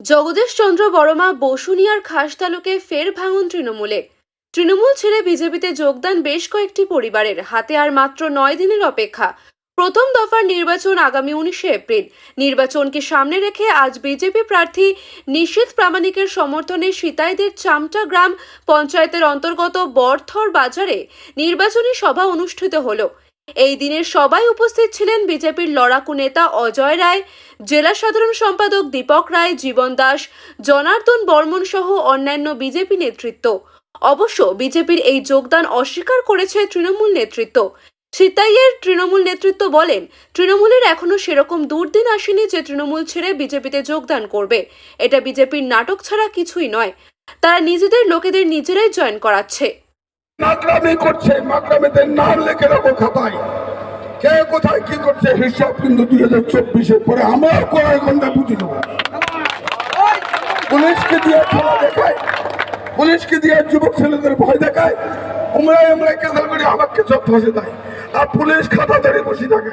জগদীশ চন্দ্র বড়মা বসুনিয়ার খাস তালুকে ফের ভাঙন তৃণমূলে। তৃণমূল ছেড়ে বিজেপিতে যোগদান বেশ কয়েকটি পরিবারের, হাতে আর মাত্র নয় দিনের অপেক্ষা। প্রথম দফার নির্বাচন আগামী উনিশে এপ্রিল। নির্বাচনকে সামনে রেখে আজ বিজেপি প্রার্থী নিশীথ প্রামাণিকের সমর্থনে সিতাইদের চামটা গ্রাম পঞ্চায়েতের অন্তর্গত বরথর বাজারে নির্বাচনী সভা অনুষ্ঠিত হলো। এই দিনের সবাই উপস্থিত ছিলেন বিজেপির লড়াকু নেতা অজয় রায়, জেলা সাধারণ সম্পাদক দীপক রায়, জীবন দাস, জনার্দন বর্মন সহ অন্যান্য বিজেপি নেতৃত্ব। অবশ্য বিজেপির এই যোগদান অস্বীকার করেছে তৃণমূল নেতৃত্ব। সিতাইয়ের তৃণমূল নেতৃত্ব বলেন, তৃণমূলের এখনও সেরকম দুর্দিন আসেনি যে তৃণমূল ছেড়ে বিজেপিতে যোগদান করবে। এটা বিজেপির নাটক ছাড়া কিছুই নয়। তারা নিজেদের লোকেদের নিজেরাই জয়েন করাচ্ছে। মাকড়ামি করছে মাকড়ামিদের নাম লেখে রাখো খাতায়। কে কোথায় কি করছে হিসাব কিন্তু দুই হাজার চব্বিশের পরে আমার কড়াই ঘণ্টা বুঝে নেব। পুলিশকে দিয়ে খেলা দেখায়, পুলিশকে দিয়ে যুবক ছেলেদের ভয় দেখায় আমরা আমরা কেসাল করি আমাকে চোখ ফাঁসে দেয়। আর পুলিশ খাতা ধরে বসে থাকে।